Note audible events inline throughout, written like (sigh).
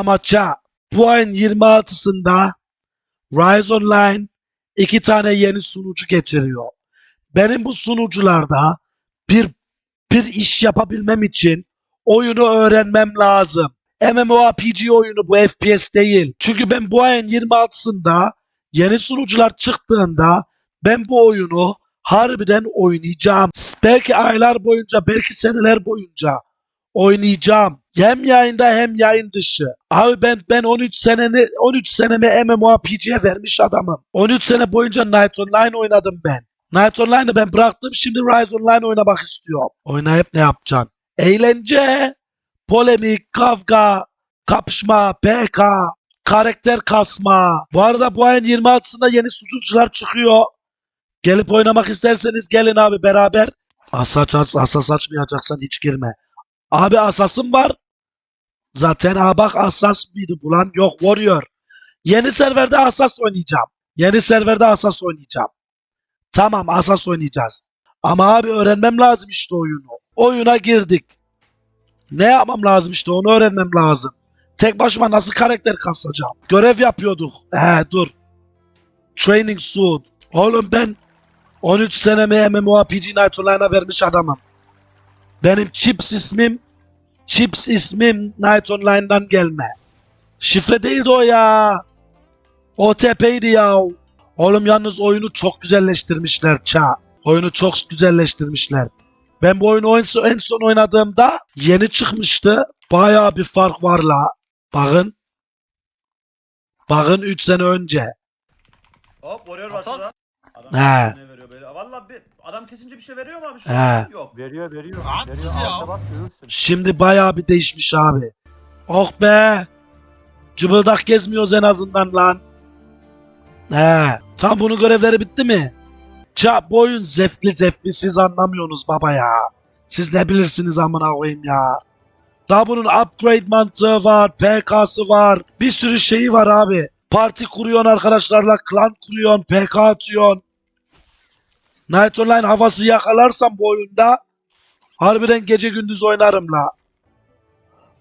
Amaça bu ayın 26'sında Rise Online iki tane yeni sunucu getiriyor. Benim bu sunucularda bir bir iş yapabilmem için oyunu öğrenmem lazım. MMORPG oyunu bu FPS değil. Çünkü ben bu ayın 26'sında yeni sunucular çıktığında ben bu oyunu harbiden oynayacağım. Belki aylar boyunca, belki seneler boyunca oynayacağım. Hem yayında hem yayın dışı. Abi ben ben 13 seneni 13 senemi MMORPG'ye vermiş adamım. 13 sene boyunca Night Online oynadım ben. Night Online'ı ben bıraktım şimdi Rise Online oynamak istiyorum. Oynayıp ne yapacaksın? Eğlence, polemik, kavga, kapışma, PK, karakter kasma. Bu arada bu ayın 26'sında yeni sunucular çıkıyor. Gelip oynamak isterseniz gelin abi beraber. Asas, aç- asas açmayacaksan hiç girme. Abi asasım var. Zaten ha bak asas mıydı bu lan? Yok Warrior. Yeni serverde asas oynayacağım. Yeni serverde asas oynayacağım. Tamam asas oynayacağız. Ama abi öğrenmem lazım işte oyunu. Oyuna girdik. Ne yapmam lazım işte onu öğrenmem lazım. Tek başıma nasıl karakter kasacağım? Görev yapıyorduk. He dur. Training suit. Oğlum ben 13 senemi MMORPG Night Online'a vermiş adamım. Benim Chips ismim Chips ismim Night Online'dan gelme. Şifre değildi o ya. OTP'ydi ya. Oğlum yalnız oyunu çok güzelleştirmişler ça. Oyunu çok güzelleştirmişler. Ben bu oyunu en son, en son oynadığımda yeni çıkmıştı. Bayağı bir fark var la. Bakın. Bakın 3 sene önce. Hop Warrior. Adam He. ne veriyor böyle? Valla bir adam kesince bir şey veriyor mu abi? Şu He. Yok. Veriyor veriyor. Rahatsız veriyor. ya. Alta görürsün. Şimdi bayağı bir değişmiş abi. Oh be. Cıbıldak gezmiyoruz en azından lan. He. Tam bunun görevleri bitti mi? Ça bu oyun zevkli zevkli siz anlamıyorsunuz baba ya. Siz ne bilirsiniz amına koyayım ya. Daha bunun upgrade mantığı var, PK'sı var. Bir sürü şeyi var abi. Parti kuruyorsun arkadaşlarla, klan kuruyorsun, PK atıyorsun. Night Online havası yakalarsam bu oyunda Harbiden gece gündüz oynarım la.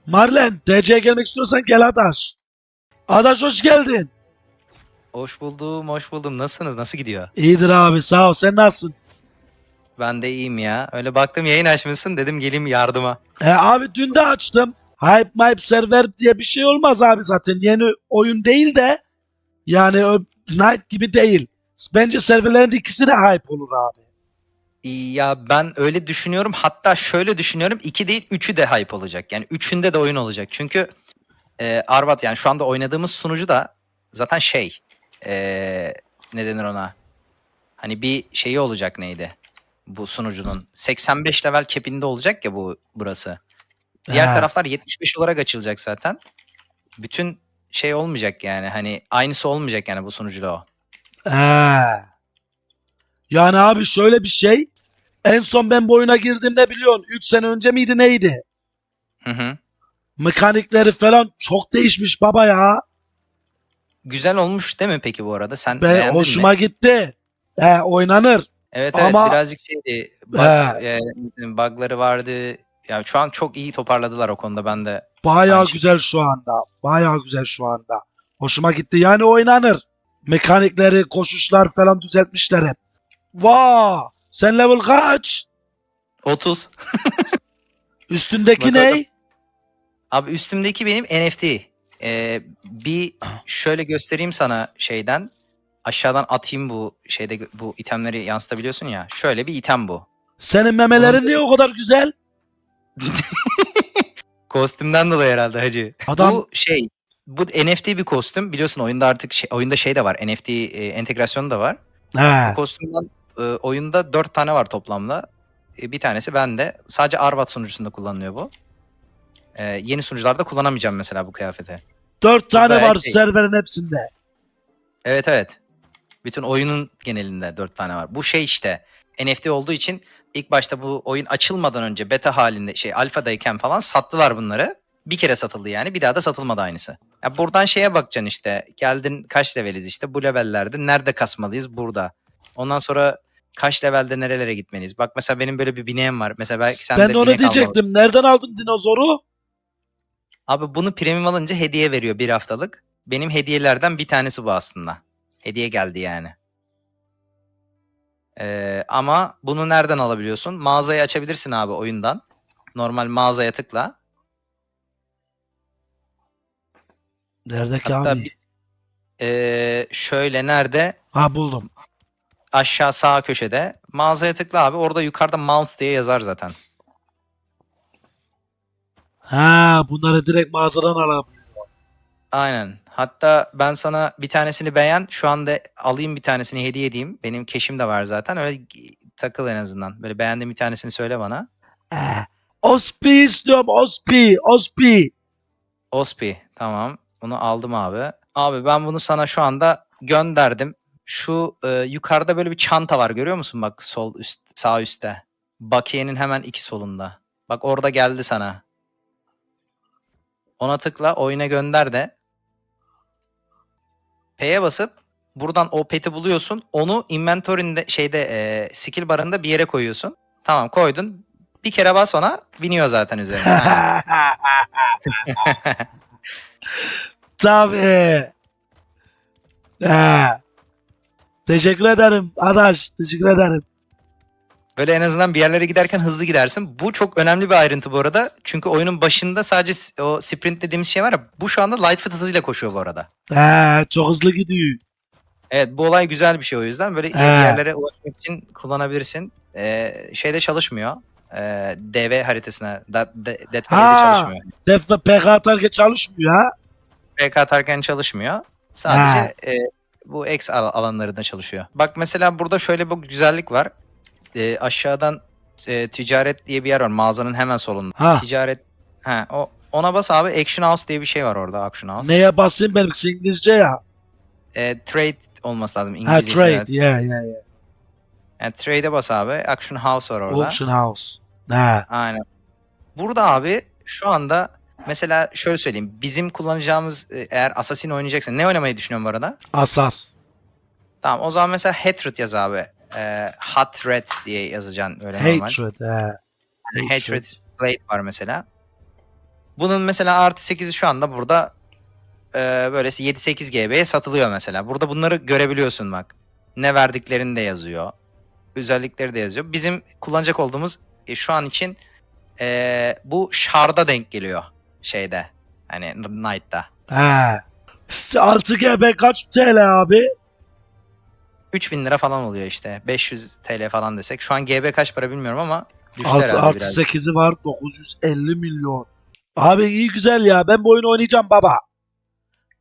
Marlen, DC'ye gelmek istiyorsan gel Adaş. Adaş hoş geldin. Hoş buldum, hoş buldum. Nasılsınız? Nasıl gidiyor? İyidir abi sağ ol. Sen nasılsın? Ben de iyiyim ya. Öyle baktım yayın açmışsın dedim geleyim yardıma. E abi dün de açtım. Hype Mype server diye bir şey olmaz abi zaten. Yeni oyun değil de yani Night gibi değil. Bence serverlerin ikisi de hype olur abi. Ya ben öyle düşünüyorum. Hatta şöyle düşünüyorum. iki değil üçü de hype olacak. Yani üçünde de oyun olacak. Çünkü e, Arbat yani şu anda oynadığımız sunucu da zaten şey e, ne denir ona? Hani bir şeyi olacak neydi? Bu sunucunun 85 level cap'inde olacak ya bu burası. Diğer He. taraflar 75 olarak açılacak zaten. Bütün şey olmayacak yani hani aynısı olmayacak yani bu sunucuda o. He. Yani abi şöyle bir şey. En son ben bu oyuna girdiğimde biliyorsun 3 sene önce miydi neydi? Hı hı. Mekanikleri falan çok değişmiş baba ya. Güzel olmuş değil mi peki bu arada? Sen Ben beğendin hoşuma mi? gitti. He, oynanır. Evet evet Ama- birazcık şeydi. Bug, He. e, bug'ları vardı. Yani şu an çok iyi toparladılar o konuda ben de. Bayağı şey. güzel şu anda. Bayağı güzel şu anda. Hoşuma gitti. Yani oynanır. Mekanikleri, koşuşlar falan düzeltmişler hep. Vaa! Sen level kaç? 30. (laughs) Üstündeki Bakalım. ne? Abi üstümdeki benim NFT. Ee, bir şöyle göstereyim sana şeyden. Aşağıdan atayım bu şeyde bu itemleri yansıtabiliyorsun ya. Şöyle bir item bu. Senin memelerin niye o kadar güzel? (laughs) Kostümden dolayı herhalde hacı. Adam Bu şey bu NFT bir kostüm. Biliyorsun oyunda artık şey, oyunda şey de var. NFT e, entegrasyonu da var. he. Bu kostümden e, oyunda 4 tane var toplamda. E, bir tanesi bende. Sadece Arvat sunucusunda kullanılıyor bu. E, yeni sunucularda kullanamayacağım mesela bu kıyafeti. Dört tane var iyi. serverin hepsinde. Evet evet. Bütün oyunun genelinde 4 tane var. Bu şey işte NFT olduğu için ilk başta bu oyun açılmadan önce beta halinde şey alfadayken falan sattılar bunları. Bir kere satıldı yani bir daha da satılmadı aynısı. Ya buradan şeye bakacaksın işte geldin kaç leveliz işte bu levellerde nerede kasmalıyız burada. Ondan sonra kaç levelde nerelere gitmeliyiz. Bak mesela benim böyle bir bineğim var. Mesela belki sen ben de onu diyecektim. Nereden aldın dinozoru? Abi bunu premium alınca hediye veriyor bir haftalık. Benim hediyelerden bir tanesi bu aslında. Hediye geldi yani. Ee, ama bunu nereden alabiliyorsun? Mağazayı açabilirsin abi oyundan. Normal mağazaya tıkla. Neredeki Hatta abi? bir- Ee, şöyle nerede? Ha buldum. Aşağı sağ köşede. Mağazaya tıkla abi. Orada yukarıda mounts diye yazar zaten. Ha bunları direkt mağazadan alabiliyorum. Aynen. Hatta ben sana bir tanesini beğen. Şu anda alayım bir tanesini hediye edeyim. Benim keşim de var zaten. Öyle takıl en azından. Böyle beğendiğin bir tanesini söyle bana. Ha. Ospi istiyorum Ospi. Ospi. Ospi. Tamam. Bunu aldım abi. Abi ben bunu sana şu anda gönderdim. Şu e, yukarıda böyle bir çanta var görüyor musun? Bak sol üst sağ üstte. Bakiyenin hemen iki solunda. Bak orada geldi sana. Ona tıkla oyuna gönder de. P'ye basıp buradan o peti buluyorsun. Onu inventory'inde şeyde e, skill barında bir yere koyuyorsun. Tamam koydun. Bir kere bas ona biniyor zaten üzerine. Aynen. (laughs) (laughs) Tabii. Ha. Teşekkür ederim adaş. Teşekkür ederim. Böyle en azından bir yerlere giderken hızlı gidersin. Bu çok önemli bir ayrıntı bu arada. Çünkü oyunun başında sadece o sprint dediğimiz şey var ya. Bu şu anda light foot hızıyla koşuyor bu arada. Ha, çok hızlı gidiyor. Evet bu olay güzel bir şey o yüzden. Böyle He. bir yerlere ulaşmak için kullanabilirsin. Ee, şeyde çalışmıyor. Ee, DV haritasına, Da- De- Ha. Valley'de çalışmıyor. Def PK atarken çalışmıyor ha. PK atarken çalışmıyor. Sadece e, bu X al- alanlarında çalışıyor. Bak mesela burada şöyle bir güzellik var. E, aşağıdan e, ticaret diye bir yer var mağazanın hemen solunda. Ha. Ticaret ha o ona bas abi Action House diye bir şey var orada Action House. Neye basayım benimkisi İngilizce ya. E, trade olması lazım Ha İngilizce. trade. Yeah yeah yeah. Yani trade'e bas abi. Action House var orada. Auction house. Ha. Aynen. Burada abi şu anda mesela şöyle söyleyeyim. Bizim kullanacağımız e, eğer Assassin oynayacaksan ne oynamayı düşünüyorsun bu arada? Asas. Tamam o zaman mesela Hatred yaz abi. Ee, hot Red diye yazacaksın öyle normal. Hatred. Ha. Hatred Blade var mesela. Bunun mesela artı 8'i şu anda burada e, böyle 7-8 GB'ye satılıyor mesela. Burada bunları görebiliyorsun bak. Ne verdiklerini de yazıyor. Özellikleri de yazıyor. Bizim kullanacak olduğumuz e, şu an için e, bu Shard'a denk geliyor şeyde. Hani Knight'ta. Ha. 6 GB kaç TL abi? 3000 lira falan oluyor işte. 500 TL falan desek. Şu an GB kaç para bilmiyorum ama düştü 6 herhalde biraz. 8'i var 950 milyon. Abi iyi güzel ya. Ben bu oyunu oynayacağım baba.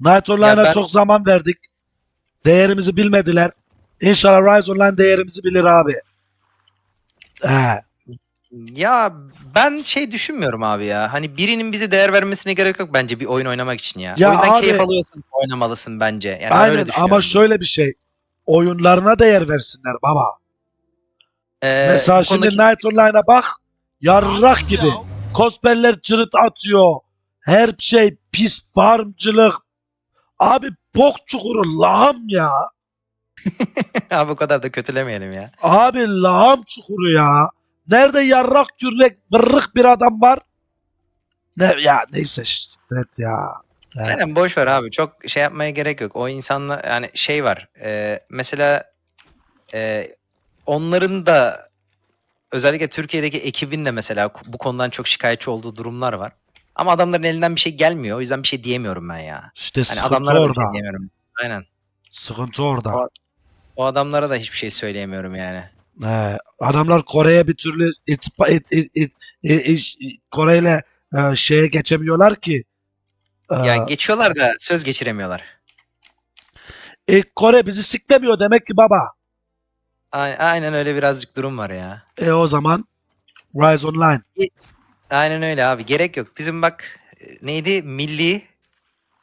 Night Online'a ben- çok zaman verdik. Değerimizi bilmediler. İnşallah Rise Online değerimizi bilir abi. He. Ya ben şey düşünmüyorum abi ya. Hani birinin bize değer vermesine gerek yok bence bir oyun oynamak için ya. Ya Oyundan abi- keyif alıyorsan oynamalısın bence. Yani öyle Aynen düşünüyorum. ama şöyle bir şey. Oyunlarına değer versinler baba. Ee, Mesela şimdi konudaki- Night Online'a bak. Yarrak gibi. Cosperler cırıt atıyor. Her şey pis farmcılık. Abi bok çukuru laham ya. (laughs) Abi bu kadar da kötülemeyelim ya. Abi laham çukuru ya. Nerede yarrak gürlek vırrık bir adam var? Ne ya neyse siktir et ya. Evet. Aynen boş ver abi. Çok şey yapmaya gerek yok. O insanla yani şey var. e, mesela e, onların da özellikle Türkiye'deki ekibin de mesela bu konudan çok şikayetçi olduğu durumlar var. Ama adamların elinden bir şey gelmiyor. O yüzden bir şey diyemiyorum ben ya. İşte Hani sıkıntı adamlara da bir orada. şey diyemiyorum. Aynen. Sıkıntı orada. O- adamlara da hiçbir şey söyleyemiyorum yani. Ee, adamlar Kore'ye bir türlü irtiba, it, it, it, it- it- Kore'yle e, şeye geçemiyorlar ki. Ee, Ya geçiyorlar da söz geçiremiyorlar. e, Kore bizi siklemiyor demek ki baba. A- Aynen öyle birazcık durum var ya. E o zaman Rise Online. Aynen öyle abi. Gerek yok. Bizim bak e, neydi? Milli,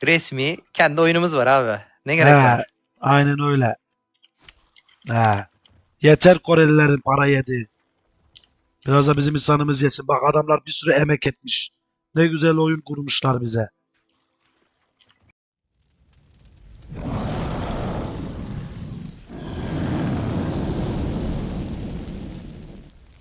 resmi kendi oyunumuz var abi. Ne gerek He, var? aynen öyle. He. Yeter Korelilerin para yedi. Biraz da bizim insanımız yesin. Bak adamlar bir sürü emek etmiş. Ne güzel oyun kurmuşlar bize.